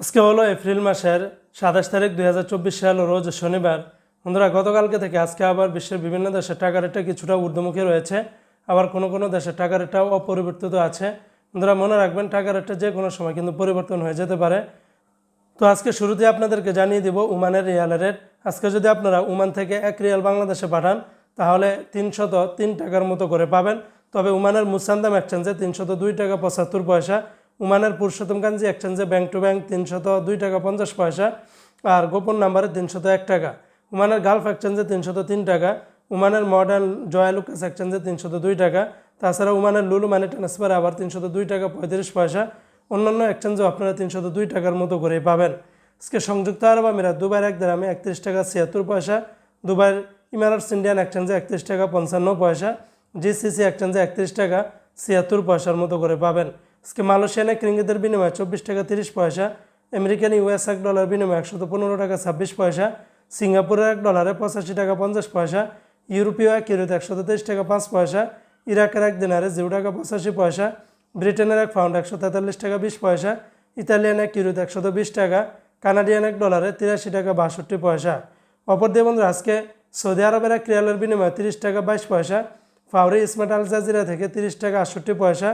আজকে হলো এপ্রিল মাসের সাতাশ তারিখ দুই হাজার চব্বিশ সাল, রোজ শনিবার। বন্ধুরা, গতকালকে থেকে আজকে আবার বিশ্বের বিভিন্ন দেশের টাকা রেটটা কিছুটা ঊর্ধ্বমুখী রয়েছে। আবার কোনো কোনো দেশের টাকা রেটটাও অপরিবর্তিত আছে। বন্ধুরা, মনে রাখবেন টাকা রেটটা যে কোনো সময় কিন্তু পরিবর্তন হয়ে যেতে পারে। তো আজকে শুরুতে আপনাদেরকে জানিয়ে দিব উমানের রিয়ালের রেট। আজকে যদি আপনারা উমান থেকে এক রিয়াল বাংলাদেশে পাঠান, তাহলে তিনশত তিন টাকার মতো করে পাবেন। তবে উমানের মুসান্দাম এক্সচেঞ্জে তিনশত দুই টাকা পঁচাত্তর পয়সা উমানের পুরুষোত্তম কাঞ্জি এক্সচেঞ্জে ব্যাংক টু ব্যাংক তিনশত দুই টাকা পঞ্চাশ পয়সা আর গোপন নাম্বারে তিনশত এক টাকা। উমানের গালফ এক্সচেঞ্জে তিনশত তিন টাকা, উমানের মডার্ন জয়ালুকাস এক্সচেঞ্জে তিনশত দুই টাকা, তাছাড়া উমানের লুলু মানি ট্রান্সফারে আবার তিনশত দুই টাকা পঁয়ত্রিশ পয়সা, অন্যান্য এক্সচেঞ্জেও আপনারা তিনশত দুই টাকার মতো করেই পাবেন। আজকে সংযুক্ত আরব আমিরাত, দুবাইয়ের এক দামে একত্রিশ টাকা ছিয়াত্তর পয়সা, দুবাইয়ের ইমারাটস ইন্ডিয়ান এক্সচেঞ্জে একত্রিশ টাকা পঞ্চান্ন পয়সা জিসিসি এক্সচেঞ্জে একত্রিশ টাকা ছিয়াত্তর পয়সার মতো করে পাবেন। আজকে মালয়েশিয়ান রিঙ্গিতের বিনিময়ে চব্বিশ টাকা তিরিশ পয়সা, আমেরিকান ইউএস এক ডলার বিনিময়ে একশত পনেরো টাকা ছাব্বিশ পয়সা, সিঙ্গাপুরের এক ডলারে পঁচাশি টাকা পঞ্চাশ পয়সা, ইউরোপীয় এক ইউরোতে একশত তেইশ টাকা পাঁচ পয়সা, ইরাকের এক দিনারে জিরো টাকা পঁচাশি পয়সা, ব্রিটেনের এক পাউন্ড একশো তেতাল্লিশ টাকা বিশ পয়সা, ইতালিয়ান এক ইউরোতে একশত বিশ টাকা, কানাডিয়ান এক ডলারে তিরাশি টাকা বাষট্টি পয়সা। অপর দিয়ে বন্ধুরা, আজকে সৌদি আরবের এক রিয়ালের বিনিময়ে তিরিশ টাকা বাইশ পয়সা, ফাউরি স্মার্ট আল জাজিরা থেকে তিরিশ টাকা আটষট্টি পয়সা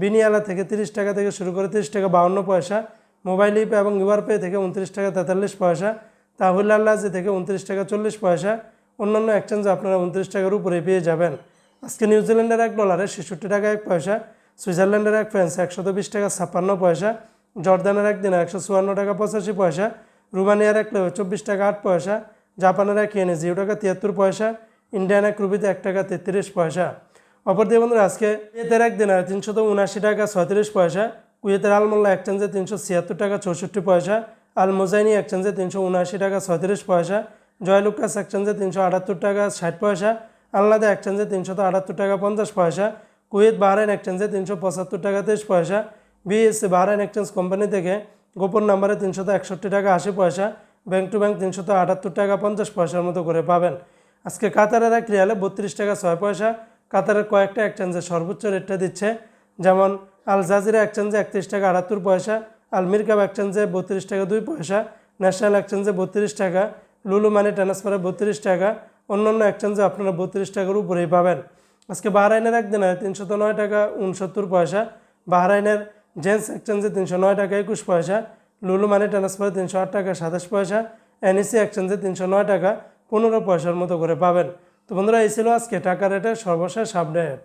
বিনিয়ালা থেকে তিরিশ টাকা থেকে শুরু করে তিরিশ টাকা বাউন্ন পয়সা, মোবাইল ইপে এবং ইউআর পে থেকে উনত্রিশ টাকা তেতাল্লিশ পয়সা, তাহুল আল্লাজি থেকে উনত্রিশ টাকা চল্লিশ পয়সা, অন্যান্য এক্সচেঞ্জে আপনারা উনত্রিশ টাকার উপরে পেয়ে যাবেন। আজকে নিউজিল্যান্ডের এক ডলারে ছেষট্টি টাকা এক পয়সা, সুইজারল্যান্ডের এক ফ্রান্স একশত বিশ টাকা ছাপ্পান্ন পয়সা, জর্দানের এক দিনে একশো চুয়ান্ন টাকা পঁচাশি পয়সা, রুমানিয়ার এক চব্বিশ টাকা আট পয়সা, জাপানের এক ইয়েনে জিরো টাকা তিয়াত্তর পয়সা, ইন্ডিয়ান এক রুপিতে এক টাকা তেত্রিশ পয়সা। অপর দিয়ে বন্ধুরা, আজকে কুয়েতের এক দিনে তিনশত উনাশি টাকা ছয়ত্রিশ পয়সা। কুয়েতের আলমোল্লা এক্সচেঞ্জে তিনশো ছিয়াত্তর টাকা চৌষট্টি পয়সা। আল মোজাইনি এক্সচেঞ্জে তিনশো উনআশি টাকা ছয়ত্রিশ পয়সা। জয়লুকাস এক্সচেঞ্জে তিনশো আটাত্তর টাকা ষাট পয়সা। আলনাদা এক্সচেঞ্জে তিনশত আটাত্তর টাকা পঞ্চাশ পয়সা। কুয়েত বাহরাইন এক্সচেঞ্জে তিনশো পঁচাত্তর টাকা তেইশ পয়সা। বিএসসি বাহরাইন এক্সচেঞ্জ কোম্পানি থেকে গোপন নাম্বারে তিনশত একষট্টি টাকা আশি পয়সা। ব্যাংক টু ব্যাংক তিনশত আটাত্তর টাকা পঞ্চাশ পয়সার মতো করে পাবেন। আজকে কাতারের এক রিয়ালে বত্রিশ টাকা ছয় পয়সা। কাতারের কয়েকটা এক্সচেঞ্জে সর্বোচ্চ রেটটা দিচ্ছে। যেমন আল জাজিরা এক্সচেঞ্জে একত্রিশ টাকা আটাত্তর পয়সা, আল মিরকাব এক্সচেঞ্জে বত্রিশ টাকা দুই পয়সা ন্যাশনাল এক্সচেঞ্জে বত্রিশ টাকা, লুলু মানি ট্রান্সফারে বত্রিশ টাকা, অন্যান্য এক্সচেঞ্জে আপনারা বত্রিশ টাকার উপরেই পাবেন। আজকে বাহরাইনের একদিনে তিনশত নয় টাকা উনসত্তর পয়সা, বাহরাইনের জেন্স এক্সচেঞ্জে তিনশো নয় টাকা একুশ পয়সা, লুলু মানি ট্রান্সফারে তিনশো আট টাকা সাতাশ পয়সা, এনইসি এক্সচেঞ্জে তিনশো নয় টাকা পনেরো পয়সার মতো করে পাবেন। তো বন্ধুরা এই ছিল আজকে টাকা রেটের সর্বশেষ আপডেট